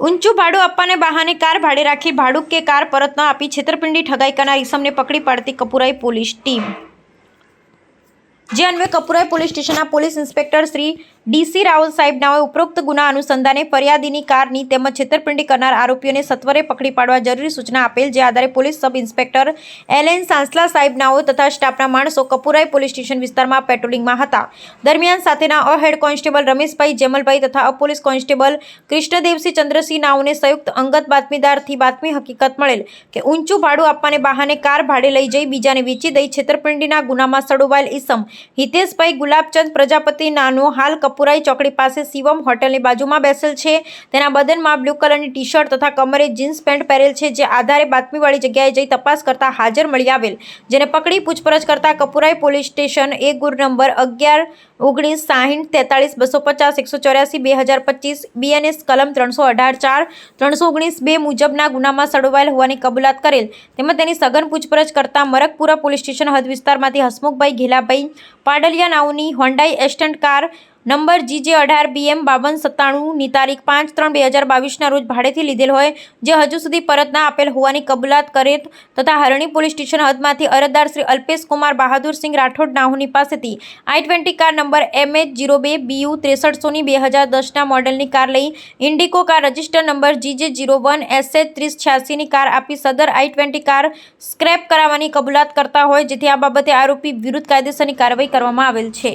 ઊંચું ભાડું આપવાને બહાને કાર ભાડે રાખી ભાડું કે કાર પરત ન આપી છેતરપિંડી ઠગાઈ કરનાર ઈસમને પકડી પાડતી કપુરાઈ પોલીસ ટીમ. જે અન્વે કપુરાઈ પોલીસ સ્ટેશનના police inspector Shri D C સાહેબ નાઓએ ઉપરોક્ત ગુના અનુસંધાને ફરિયાદીની કારની તેમજ છેતરપિંડી કરનાર આરોપીઓને સત્વરે પકડી પાડવા જરૂરી સૂચના આપેલ, જે આધારે police sub inspector L N Sansla સાહેબ નાઓ તથા સ્ટાફના માણસો કપુરાઈ પોલીસ સ્ટેશન વિસ્તારમાં પેટ્રોલિંગમાં હતા. દરમિયાન સાથેના અહેડ કોન્સ્ટેબલ રમેશભાઈ, જેમલભાઈ તથા અ પોલીસ કોન્સ્ટેબલ કૃષ્ણદેવસિંહ ચંદ્રસિંહ નાઓને સંયુક્ત અંગત બાતમીદારથી બાતમી હકીકત મળેલ કે ઊંચું ભાડું આપવાને બહાને કાર ભાડે લઈ જઈ બીજાને વેચી દઈ છેતરપિંડીના ગુનામાં સડોવાયેલ ઈસમ હિતેશભાઈ ગુલાબચંદ પ્રજાપતિ નાનો હાલ કપુરાઈ ચોકડી પાસે શિવમ હોટલની બાજુમાં બેસેલ છે. તેના બદનમાં બ્લુ કલરની ટી શર્ટ તથા કમરે જીન્સ પેન્ટ પહેરેલ છે, જે આધારે બાતમીવાળી જગ્યાએ જઈ તપાસ કરતા હાજર મળી આવેલ. જેને પકડી પૂછપરછ કરતા કપુરાઈ પોલીસ સ્ટેશન એ ગુર નંબર અગિયાર ઓગણીસ સાહીઠ તેતાળીસ બસો પચાસ એકસો ચોર્યાસી બે હજાર પચીસ બીએનએસ કલમ ત્રણસો અઢાર ચાર ત્રણસો ઓગણીસ બે મુજબના ગુનામાં સડવાયેલ હોવાની કબૂલાત કરેલ. તેમજ તેની સઘન પૂછપરછ કરતા મરકપુરા પોલીસ સ્ટેશન હદ વિસ્તારમાંથી Hasmukhbhai Ghelabhai Padaliya નાઓની Hyundai Accent car number GJ અઢાર બીએમ બાવન સત્તાણુંની તારીખ પાંચ ત્રણ બે હજાર બાવીસના રોજ ભાડેથી લીધેલ હોય, જે હજુ સુધી પરત ના આપેલ હોવાની કબૂલાત કરે તથા હરણી પોલીસ સ્ટેશન હદમાંથી અરજદાર શ્રી અલ્પેશ કુમાર બહાદુરસિંહ રાઠોડ નાહુની પાસેથી I twenty car number M H zero બે બીયુ ત્રેસઠસોની બે હજાર દસના મોડેલની કાર લઈ Indigo car register number GJ zero one SH ત્રીસ છ્યાસીની કાર આપી સદર આઈ ટ્વેન્ટી કાર સ્ક્રેપ કરાવવાની કબૂલાત કરતા હોય, જેથી આ બાબતે આરોપી વિરુદ્ધ કાયદેસરની કાર્યવાહી કરવામાં આવેલ છે.